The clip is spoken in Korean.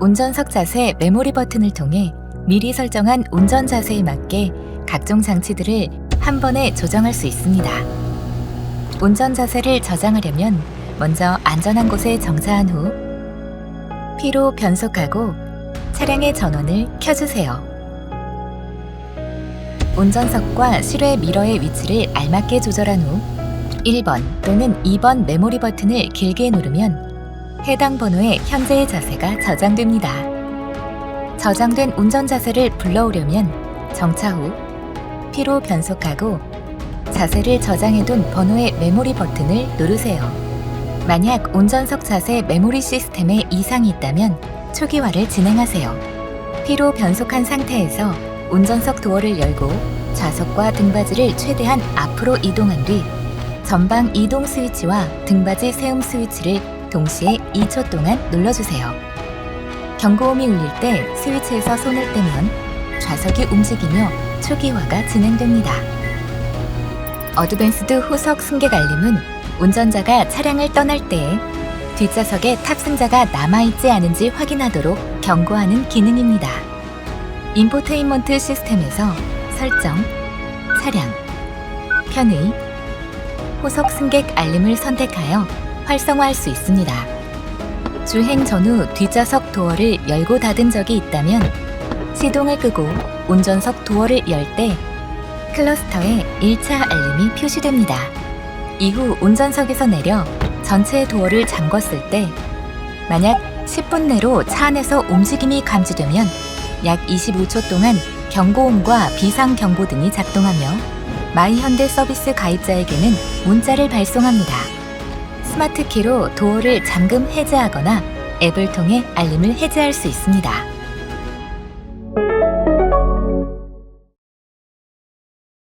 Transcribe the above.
운전석 자세 메모리 버튼을 통해 미리 설정한 운전 자세에 맞게 각종 장치들을 한 번에 조정할 수 있습니다. 운전 자세를 저장하려면 먼저 안전한 곳에 정차한 후 P로 변속하고 차량의 전원을 켜주세요. 운전석과 실외 미러의 위치를 알맞게 조절한 후 1번 또는 2번 메모리 버튼을 길게 누르면 해당 번호의 현재의 자세가 저장됩니다. 저장된 운전 자세를 불러오려면 정차 후 P로 변속하고 자세를 저장해둔 번호의 메모리 버튼을 누르세요. 만약 운전석 자세 메모리 시스템에 이상이 있다면 초기화를 진행하세요. P로 변속한 상태에서 운전석 도어를 열고 좌석과 등받이를 최대한 앞으로 이동한 뒤 전방 이동 스위치와 등받이 세움 스위치를 동시에 2초 동안 눌러주세요. 경고음이 울릴 때 스위치에서 손을 떼면 좌석이 움직이며 초기화가 진행됩니다. 어드밴스드 후석 승객 알림은 운전자가 차량을 떠날 때 뒷좌석에 탑승자가 남아있지 않은지 확인하도록 경고하는 기능입니다. 인포테인먼트 시스템에서 설정, 차량, 편의, 후속 승객 알림을 선택하여 활성화할 수 있습니다. 주행 전후 뒷좌석 도어를 열고 닫은 적이 있다면 시동을 끄고 운전석 도어를 열 때 클러스터에 1차 알림이 표시됩니다. 이후 운전석에서 내려 전체 도어를 잠궜을 때 만약 10분 내로 차 안에서 움직임이 감지되면 약 25초 동안 경고음과 비상 경보 등이 작동하며 마이현대 서비스 가입자에게는 문자를 발송합니다. 스마트 키로 도어를 잠금 해제하거나 앱을 통해 알림을 해제할 수 있습니다.